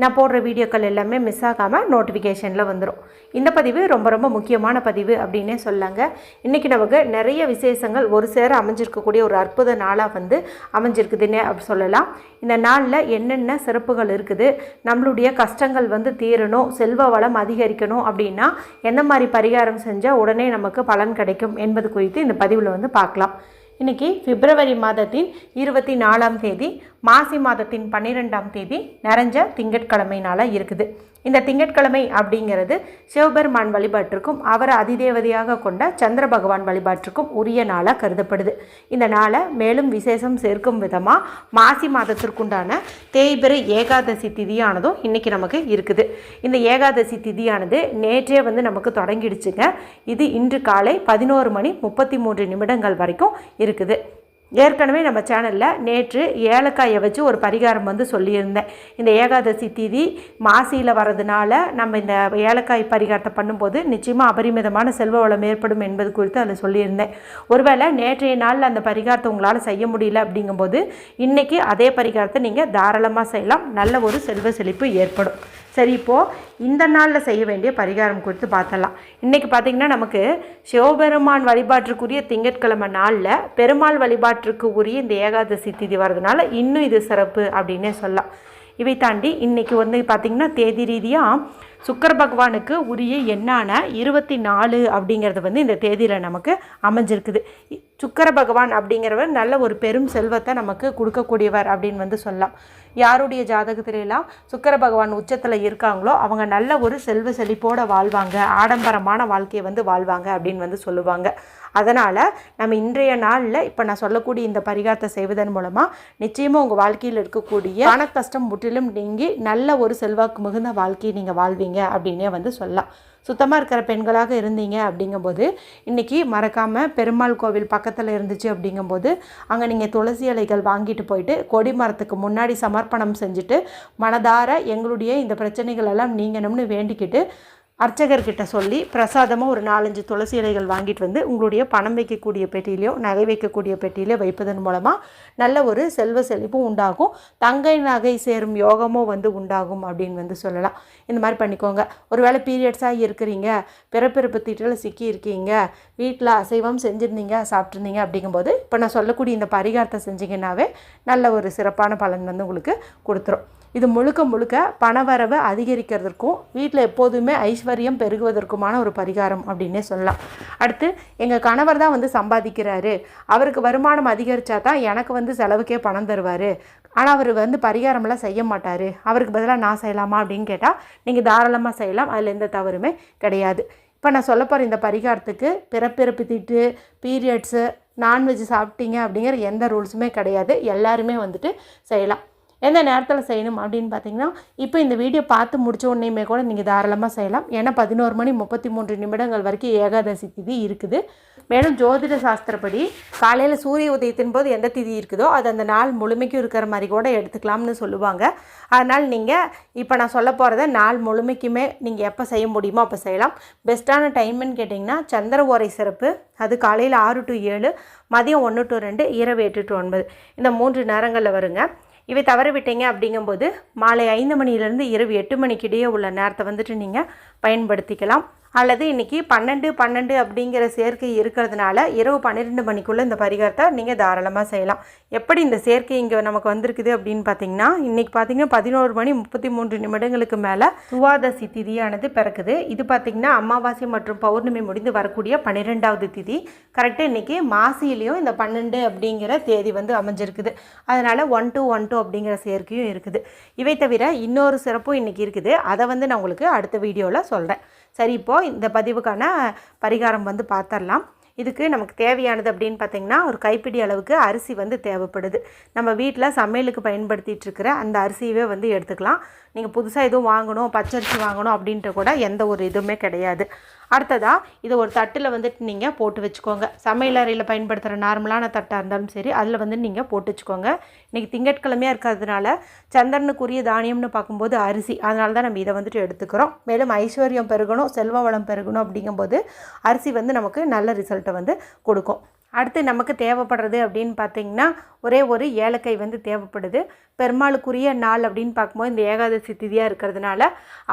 நான் போடுற வீடியோக்கள் எல்லாமே மிஸ் ஆகாமல் நோட்டிஃபிகேஷனில் வந்துடும் இந்த பதிவு ரொம்ப ரொம்ப முக்கியமான பதிவு அப்படின்னே சொல்லாங்க. இன்றைக்கி நமக்கு நிறைய விசேஷங்கள் ஒரு சேர அமைஞ்சிருக்கக்கூடிய ஒரு அற்புத நாளாக வந்து அமைஞ்சிருக்குதுன்னே அப்படி சொல்லலாம். இந்த நாளில் என்னென்ன சிறப்புகள் இருக்குது? நம்மளுடைய கஷ்டங்கள் வந்து தீரணும் செல்வ வளம் அதிகரிக்கணும் அப்படின்னா எந்த மாதிரி பரிகாரம் செஞ்சால் உடனே நமக்கு பலன் கிடைக்கும் என்பது குறித்து இந்த பதிவில் வந்து பார்க்கலாம். இன்னைக்கு பிப்ரவரி மாதத்தின் இருபத்தி நாலாம் தேதி மாசி மாதத்தின் பன்னிரெண்டாம் தேதி நிறைஞ்ச திங்கட்கிழமை நாளாக இருக்குது. இந்த திங்கட்கிழமை அப்படிங்கிறது சிவபெருமான் வழிபாட்டிற்கும் அவரை அதிதேவதையாக கொண்ட சந்திர பகவான் வழிபாட்டிற்கும் உரிய நாளாக கருதப்படுது. இந்த நாளை மேலும் விசேஷம் சேர்க்கும் விதமாக மாசி மாதத்திற்குண்டான தேய்பிரை ஏகாதசி திதியானதும் இன்றைக்கி நமக்கு இருக்குது. இந்த ஏகாதசி திதியானது நேற்றே வந்து நமக்கு தொடங்கிடுச்சுங்க. இது இன்று காலை பதினோரு மணி முப்பத்தி மூன்று நிமிடங்கள் வரைக்கும் இருக்குது. ஏற்கனவே நம்ம சேனலில் நேற்று ஏலக்காயை வச்சு ஒரு பரிகாரம் வந்து சொல்லியிருந்தேன். இந்த ஏகாதசி திதி மாசியில் வர்றதுனால நம்ம இந்த ஏலக்காய் பரிகாரத்தை பண்ணும்போது நிச்சயமாக அபரிமிதமான செல்வ வளம் ஏற்படும் என்பது குறித்து அதில் சொல்லியிருந்தேன். ஒருவேளை நேற்றைய நாளில் அந்த பரிகாரத்தை உங்களால் செய்ய முடியல அப்படிங்கும்போது இன்றைக்கி அதே பரிகாரத்தை நீங்கள் தாராளமாக செய்யலாம். நல்ல ஒரு செல்வ செழிப்பு ஏற்படும். சரி இப்போது இந்த நாளில் செய்ய வேண்டிய பரிகாரம் குறித்து பார்த்தலாம் இன்றைக்கி பார்த்திங்கன்னா நமக்கு சிவபெருமான் வழிபாட்டிற்குரிய திங்கட்கிழமை நாளில் பெருமாள் வழிபாட்டு வரலாற்றுக்கு உரிய இந்த ஏகாதசி திதி வர்றதுனால இன்னும் இது சிறப்பு அப்படின்னே சொல்லலாம். இவை தாண்டி இன்றைக்கி வந்து பார்த்திங்கன்னா தேதி ரீதியாக சுக்கர பகவானுக்கு உரிய எண்ணான இருபத்தி நாலு அப்படிங்கிறது வந்து இந்த தேதியில் நமக்கு அமைஞ்சிருக்குது. சுக்கர பகவான் அப்படிங்கிறவர் நல்ல ஒரு பெரும் செல்வத்தை நமக்கு கொடுக்கக்கூடியவர் அப்படின்னு வந்து சொல்லலாம். யாருடைய ஜாதகத்திலெல்லாம் சுக்கர பகவான் உச்சத்தில் இருக்காங்களோ அவங்க நல்ல ஒரு செல்வ செழிப்போட வாழ்வாங்க. ஆடம்பரமான வாழ்க்கையை வந்து வாழ்வாங்க அப்படின்னு வந்து சொல்லுவாங்க. அதனால் நம்ம இன்றைய நாளில் இப்போ நான் சொல்லக்கூடிய இந்த பரிகாரத்தை செய்வதன் மூலமாக நிச்சயமாக உங்கள் வாழ்க்கையில் இருக்கக்கூடிய பண கஷ்டம் முற்றிலும் நீங்கி நல்ல ஒரு செல்வாக்கு மிகுந்த வாழ்க்கையை நீங்கள் வாழ்வீங்க அப்படின்னே வந்து சொல்லலாம். சுத்தமாக இருக்கிற பெண்களாக இருந்தீங்க அப்படிங்கும்போது இன்றைக்கி மறக்காமல் பெருமாள் கோவில் பக்கத்தில் இருந்துச்சு அப்படிங்கும்போது அங்கே நீங்கள் துளசி இலைகள் வாங்கிட்டு போயிட்டு கொடி மரத்துக்கு முன்னாடி சமர்ப்பணம் செஞ்சுட்டு மனதார எங்களுடைய இந்த பிரச்சனைகள் எல்லாம் நீங்கணும்னு வேண்டிக்கிட்டு அர்ச்சகர்கிட்ட சொல்லி பிரசாதமாக ஒரு நாலஞ்சு துளசி இலைகள் வாங்கிட்டு வந்து உங்களுடைய பணம் வைக்கக்கூடிய பெட்டியிலையோ நகை வைக்கக்கூடிய பெட்டியிலையோ வைப்பதன் மூலமாக நல்ல ஒரு செல்வ செழிப்பும் உண்டாகும். தங்கை நகை சேரும் யோகமும் வந்து உண்டாகும் அப்படின்னு வந்து சொல்லலாம். இந்த மாதிரி பண்ணிக்கோங்க. ஒருவேளை பீரியட்ஸாக இருக்கிறீங்க பிறப்பிறப்பு தீட்டில் சிக்கி இருக்கீங்க வீட்டில் அசைவம் செஞ்சுருந்தீங்க சாப்பிட்ருந்தீங்க அப்படிங்கும்போது இப்போ நான் சொல்லக்கூடிய இந்த பரிகாரத்தை செஞ்சீங்கன்னாவே நல்ல ஒரு சிறப்பான பலன் வந்து உங்களுக்கு கொடுத்துரும். இது முழுக்க முழுக்க பணவரவை அதிகரிக்கிறதுக்கும் வீட்டில் எப்போதுமே ஐஸ்வர்யம் பெருகுவதற்குமான ஒரு பரிகாரம் அப்படின்னே சொல்லலாம். அடுத்து எங்கள் கணவர் தான் வந்து சம்பாதிக்கிறாரு. அவருக்கு வருமானம் அதிகரித்தா தான் எனக்கு வந்து செலவுக்கே பணம் தருவார். ஆனால் அவர் வந்து பரிகாரமெல்லாம் செய்ய மாட்டார். அவருக்கு பதிலாக நான் செய்யலாமா அப்படின்னு கேட்டால் நீங்கள் தாராளமாக செய்யலாம். அதில் எந்த தவறுமே கிடையாது. இப்போ நான் சொல்ல போகிற இந்த பரிகாரத்துக்கு பிறப்பிறப்பு திட்டு பீரியட்ஸு நான்வெஜ் சாப்பிட்டீங்க அப்படிங்கிற எந்த ரூல்ஸுமே கிடையாது. எல்லாருமே வந்துட்டு செய்யலாம். எந்த நேரத்தில் செய்யணும் அப்படின்னு பார்த்தீங்கன்னா இப்போ இந்த வீடியோ பார்த்து முடிச்ச உடனேயுமே கூட நீங்கள் தாராளமாக செய்யலாம். ஏன்னா பதினோரு மணி முப்பத்தி மூன்று நிமிடங்கள் வரைக்கும் ஏகாதசி திதி இருக்குது. மேலும் ஜோதிட சாஸ்திரப்படி காலையில் சூரிய உதயத்தின் போது எந்த திதி இருக்குதோ அது அந்த நாள் முழுமைக்கும் இருக்கிற மாதிரி கூட எடுத்துக்கலாம்னு சொல்லுவாங்க. அதனால் நீங்கள் இப்போ நான் சொல்ல போகிறத நாள் முழுமைக்குமே நீங்கள் எப்போ செய்ய முடியுமோ அப்போ செய்யலாம். பெஸ்ட்டான டைம்னு கேட்டிங்கன்னா சந்திர ஓரை சிறப்பு. அது காலையில் ஆறு டு ஏழு மதியம் ஒன்று டு ரெண்டு இரவு எட்டு டு ஒன்பது. இந்த மூன்று நேரங்களில் வருங்க. இவை தவறவிட்டீங்க அப்படிங்கும்போது மாலை ஐந்து மணிலேருந்து இரவு எட்டு மணிக்கிடையே உள்ள நேரத்தை வந்துட்டு நீங்கள் பயன்படுத்திக்கலாம். அல்லது இன்றைக்கி பன்னெண்டு பன்னெண்டு அப்படிங்கிற சேர்க்கை இருக்கிறதுனால இரவு பன்னிரெண்டு மணிக்குள்ளே இந்த பரிகாரத்தை நீங்கள் தாராளமாக செய்யலாம். எப்படி இந்த சேர்க்கை இங்கே நமக்கு வந்திருக்குது அப்படின்னு பார்த்தீங்கன்னா இன்றைக்கி பார்த்தீங்கன்னா பதினோரு மணி முப்பத்தி மூன்று நிமிடங்களுக்கு மேலே துவாதசி திதியானது பிறக்குது. இது பார்த்திங்கன்னா அமாவாசை மற்றும் பௌர்ணமி முடிந்து வரக்கூடிய பன்னிரெண்டாவது திதி. கரெக்டாக இன்றைக்கி மாசிலையும் இந்த பன்னெண்டு அப்படிங்கிற தேதி வந்து அமைஞ்சிருக்குது. அதனால் ஒன் டூ ஒன் டூ அப்படிங்கிற சேர்க்கையும் இருக்குது. இவை தவிர இன்னொரு சிறப்பும் இன்றைக்கி இருக்குது. அதை வந்து நான் உங்களுக்கு அடுத்த வீடியோவில் சொல்கிறேன் சரி இப்போது இந்த பதிவுக்கான பரிகாரம் வந்து பார்த்துடலாம் இதுக்கு நமக்கு தேவையானது அப்படின்னு பார்த்தீங்கன்னா ஒரு கைப்பிடி அளவுக்கு அரிசி வந்து தேவைப்படுது. நம்ம வீட்டில் சமையலுக்கு பயன்படுத்திட்டு இருக்கிற அந்த அரிசியவே வந்து எடுத்துக்கலாம். நீங்கள் புதுசாக எதுவும் வாங்கணும் பச்சரிசி வாங்கணும் அப்படின்ட்டு கூட எந்த ஒரு இதுவுமே கிடையாது. அடுத்ததாக இதை ஒரு தட்டில் வந்துட்டு நீங்கள் போட்டு வச்சுக்கோங்க. சமையல் அறையில் பயன்படுத்துகிற நார்மலான தட்டாக இருந்தாலும் சரி அதில் வந்து நீங்கள் போட்டு வச்சுக்கோங்க. இன்றைக்கி திங்கட்கிழமையாக இருக்கிறதுனால சந்திரனுக்குரிய தானியம்னு பார்க்கும்போது அரிசி. அதனால தான் நம்ம இதை வந்துட்டு எடுத்துக்கிறோம். மேலும் ஐஸ்வர்யம் பெருகணும் செல்வ வளம் பெருகணும் அப்படிங்கும்போது அரிசி வந்து நமக்கு நல்ல ரிசல்ட்டை வந்து கொடுக்கும். அடுத்து நமக்கு தேவைப்படுறது அப்படின்னு பார்த்தீங்கன்னா ஒரே ஒரு ஏலக்காய் வந்து தேவைப்படுது. பெருமாளுக்குரிய நாள் அப்படின்னு பார்க்கும்போது இந்த ஏகாதசி திதியாக இருக்கிறதுனால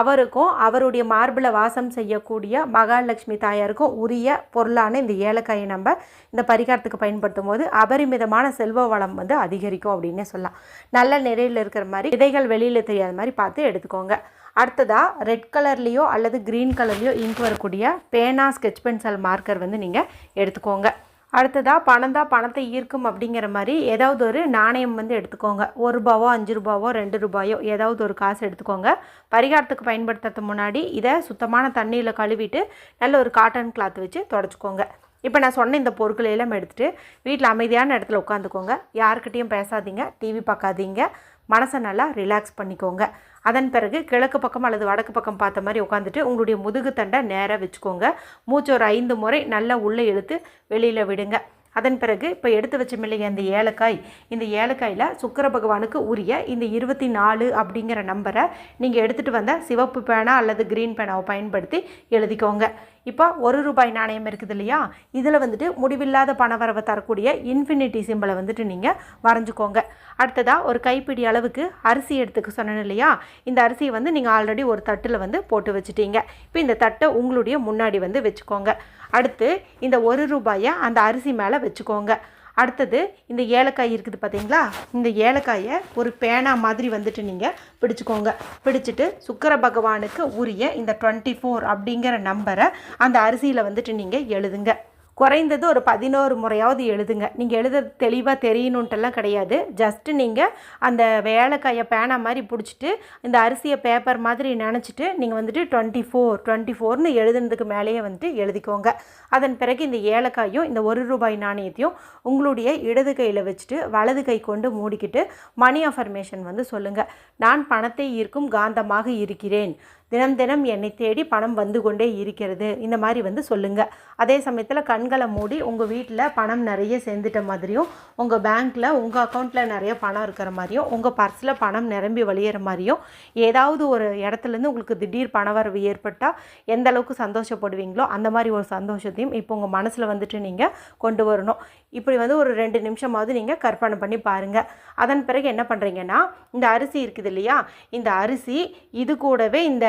அவருக்கும் அவருடைய மார்பில் வாசம் செய்யக்கூடிய மகாலட்சுமி தாயாருக்கும் உரிய பொருளான இந்த ஏலக்காயை நம்ம இந்த பரிகாரத்துக்கு பயன்படுத்தும் போது அபரிமிதமான செல்வ வளம் வந்து அதிகரிக்கும் அப்படின்னே சொல்லலாம். நல்ல நிறையில் இருக்கிற மாதிரி விதைகள் வெளியில் தெரியாத மாதிரி பார்த்து எடுத்துக்கோங்க. அடுத்ததாக ரெட் கலர்லேயோ அல்லது க்ரீன் கலர்லேயோ இங்க் வரக்கூடிய பேனா ஸ்கெச் பென்சில் மார்க்கர் வந்து நீங்கள் எடுத்துக்கோங்க. அடுத்ததாக பணம் தான் பணத்தை ஈர்க்கும் அப்படிங்கிற மாதிரி ஏதாவது ஒரு நாணயம் வந்து எடுத்துக்கோங்க. ஒரு ரூபாவோ அஞ்சு ரூபாவோ ரெண்டு ரூபாயோ ஏதாவது ஒரு காசு எடுத்துக்கோங்க. பரிகாரத்துக்கு பயன்படுத்துறதுக்கு முன்னாடி இதை சுத்தமான தண்ணியில் கழுவிட்டு நல்ல ஒரு காட்டன் கிளாத் வச்சு தொடச்சிக்கோங்க. இப்போ நான் சொன்ன இந்த பொருட்களை எல்லாம் எடுத்துகிட்டு வீட்டில் அமைதியான இடத்துல உட்காந்துக்கோங்க. யாருக்கிட்டேயும் பேசாதீங்க டிவி பார்க்காதீங்க மனசை நல்லா ரிலாக்ஸ் பண்ணிக்கோங்க. அதன் பிறகு கிழக்கு பக்கம் அல்லது வடக்கு பக்கம் பார்த்த மாதிரி உட்காந்துட்டு உங்களுடைய முதுகு தண்டை நேராக வச்சுக்கோங்க. மூச்சு ஒரு ஐந்து முறை நல்லா உள்ளே இழுத்து வெளியில் விடுங்க. அதன் பிறகு இப்போ எடுத்து வச்சமில்லையே இந்த ஏலக்காய். இந்த ஏலக்காயில் சுக்கர பகவானுக்கு உரிய இந்த இருபத்தி நாலு அப்படிங்கிற நம்பரை நீங்கள் எடுத்துகிட்டு வந்த சிவப்பு பேனா அல்லது க்ரீன் பேனாவை பயன்படுத்தி எழுதிக்கோங்க. இப்போ ஒரு ரூபாய் நாணயம் இருக்குது இல்லையா? இதில் வந்துட்டு முடிவில்லாத பணவரவை தரக்கூடிய இன்ஃபினிட்டி சிம்பிளை வந்துட்டு நீங்கள் வரைஞ்சிக்கோங்க. அடுத்ததாக ஒரு கைப்பிடி அளவுக்கு அரிசி எடுத்துக்க சொன்னேன் இல்லையா? இந்த அரிசியை வந்து நீங்கள் ஆல்ரெடி ஒரு தட்டில் வந்து போட்டு வச்சுட்டீங்க. இப்போ இந்த தட்டை உங்களுடைய முன்னாடி வந்து வச்சுக்கோங்க. அடுத்து இந்த ஒரு ரூபாயை அந்த அரிசி மேலே வச்சுக்கோங்க. அடுத்தது இந்த ஏலக்காய் இருக்குது பார்த்தீங்களா இந்த ஏலக்காயை ஒரு பேனா மாதிரி வந்துட்டு நீங்கள் பிடிச்சிக்கோங்க. பிடிச்சிட்டு சுக்கர பகவானுக்கு உரிய இந்த டுவெண்ட்டி ஃபோர் அப்படிங்கிற நம்பரை அந்த அரிசியில் வந்துட்டு நீங்கள் எழுதுங்க. குறைந்தது ஒரு பதினோரு முறையாவது எழுதுங்க. நீங்கள் எழுத தெளிவாக தெரியணுன்ட்டெல்லாம் கிடையாது. ஜஸ்ட்டு நீங்கள் அந்த வேலைக்காயை பேனா மாதிரி பிடிச்சிட்டு இந்த அரிசியை பேப்பர் மாதிரி நினச்சிட்டு நீங்கள் வந்துட்டு டுவெண்ட்டி ஃபோர் டுவெண்ட்டி ஃபோர்னு எழுதுனதுக்கு மேலேயே வந்துட்டு எழுதிக்கோங்க. அதன் பிறகு இந்த ஏலக்காயும் இந்த ஒரு ரூபாய் நாணயத்தையும் உங்களுடைய இடது கையில் வச்சுட்டு வலது கை கொண்டு மூடிக்கிட்டு மணி அஃபர்மேஷன் வந்து சொல்லுங்கள் நான் பணத்தை ஈர்க்கும் காந்தமாக இருக்கிறேன். தினம் தினம் என்னை தேடி பணம் வந்து கொண்டே இருக்கிறது. இந்த மாதிரி வந்து சொல்லுங்கள் அதே சமயத்தில் கண்களை மூடி உங்கள் வீட்டில் பணம் நிறைய சேர்ந்துட்ட மாதிரியும் உங்கள் பேங்க்கில் உங்கள் அக்கௌண்ட்டில் நிறைய பணம் இருக்கிற மாதிரியும் உங்கள் பர்ஸில் பணம் நிரம்பி வழியிற மாதிரியும் ஏதாவது ஒரு இடத்துலேருந்து உங்களுக்கு திடீர் பணவரவு ஏற்பட்டால் எந்த அளவுக்கு சந்தோஷப்படுவீங்களோ அந்த மாதிரி ஒரு சந்தோஷத்தையும் இப்போ உங்கள் மனசில் வந்துட்டு நீங்கள் கொண்டு வரணும். இப்படி வந்து ஒரு ரெண்டு நிமிஷமாவது நீங்கள் கற்பனை பண்ணி பாருங்கள் அதன் பிறகு என்ன பண்ணுறீங்கன்னா இந்த அரிசி இருக்குது இல்லையா? இந்த அரிசி இது கூடவே இந்த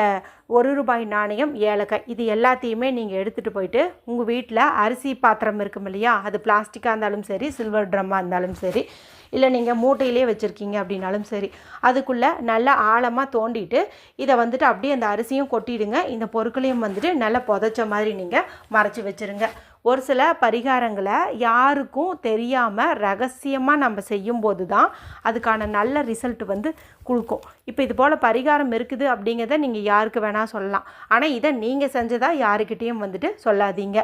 ஒரு ரூபாய் நாணயம் ஏலக்காய் இது எல்லாத்தையுமே நீங்கள் எடுத்துகிட்டு போயிட்டு உங்கள் வீட்டில் அரிசி பாத்திரம் இருக்கும் இல்லையா? அது பிளாஸ்டிக்காக இருந்தாலும் சரி சில்வர் ட்ரம்மாக இருந்தாலும் சரி இல்லை நீங்கள் மூட்டையிலே வச்சுருக்கீங்க அப்படின்னாலும் சரி அதுக்குள்ளே நல்லா ஆழமாக தோண்டிட்டு இதை வந்துட்டு அப்படியே அந்த அரிசியும் கொட்டிடுங்க. இந்த பொருட்களையும் வந்துட்டு நல்லா புதைச்ச மாதிரி நீங்கள் மறைச்சி வச்சுருங்க. ஒரு சில பரிகாரங்களை யாருக்கும் தெரியாமல் ரகசியமாக நம்ம செய்யும்போது தான் அதுக்கான நல்ல ரிசல்ட் வந்து கொடுக்கும். இப்போ இது போல் பரிகாரம் இருக்குது அப்படிங்கிறத நீங்கள் யாருக்கு வேணால் சொல்லலாம். ஆனால் இதை நீங்கள் செஞ்சதாக யாருக்கிட்டேயும் வந்துட்டு சொல்லாதீங்க.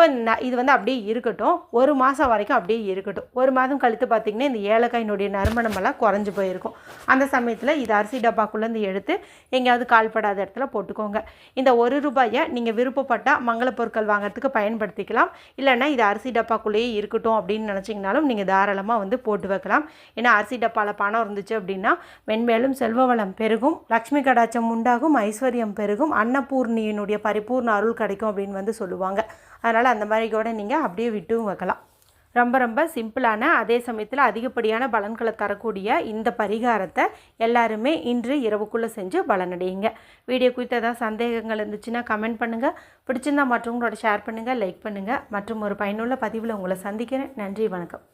இப்போ ந இது வந்து அப்படியே இருக்கட்டும். ஒரு மாதம் வரைக்கும் அப்படியே இருக்கட்டும். ஒரு மாதம் கழித்து பார்த்திங்கன்னா இந்த ஏலக்காயினுடைய நறுமணமெல்லாம் குறைஞ்சி போயிருக்கும். அந்த சமயத்தில் இது அரிசி டப்பாக்குள்ளேருந்து எடுத்து எங்கேயாவது கால்படாத இடத்துல போட்டுக்கோங்க. இந்த ஒரு ரூபாயை நீங்கள் விருப்பப்பட்டால் மங்கள பொருட்கள் வாங்குறதுக்கு பயன்படுத்திக்கலாம். இல்லைன்னா இது அரிசி டப்பாக்குள்ளேயே இருக்கட்டும் அப்படின்னு நினச்சிங்கனாலும் நீங்கள் தாராளமாக வந்து போட்டு வைக்கலாம். ஏன்னா அரிசி டப்பாவில் பணம் இருந்துச்சு அப்படின்னா மென்மேலும் செல்வ வளம் பெருகும். லக்ஷ்மி கடாச்சம் உண்டாகும். ஐஸ்வர்யம் பெருகும். அன்னபூர்ணியினுடைய பரிபூர்ண அருள் கிடைக்கும் அப்படின்னு வந்து சொல்லுவாங்க. அதனால் அந்த மாதிரி கூட நீங்கள் அப்படியே விட்டும் வைக்கலாம். ரொம்ப ரொம்ப சிம்பிளான அதே சமயத்தில் அதிகப்படியான பலன்களை தரக்கூடிய இந்த பரிகாரத்தை எல்லாருமே இன்று இரவுக்குள்ளே செஞ்சு பலனடையுங்க. வீடியோ குறித்த ஏதாவது சந்தேகங்கள் இருந்துச்சுன்னா கமெண்ட் பண்ணுங்கள் பிடிச்சிருந்தா மற்றவங்களோட ஷேர் பண்ணுங்கள் லைக் பண்ணுங்கள் மற்றும் ஒரு பயனுள்ள பதிவில் உங்களை சந்திக்கிறேன். நன்றி வணக்கம்.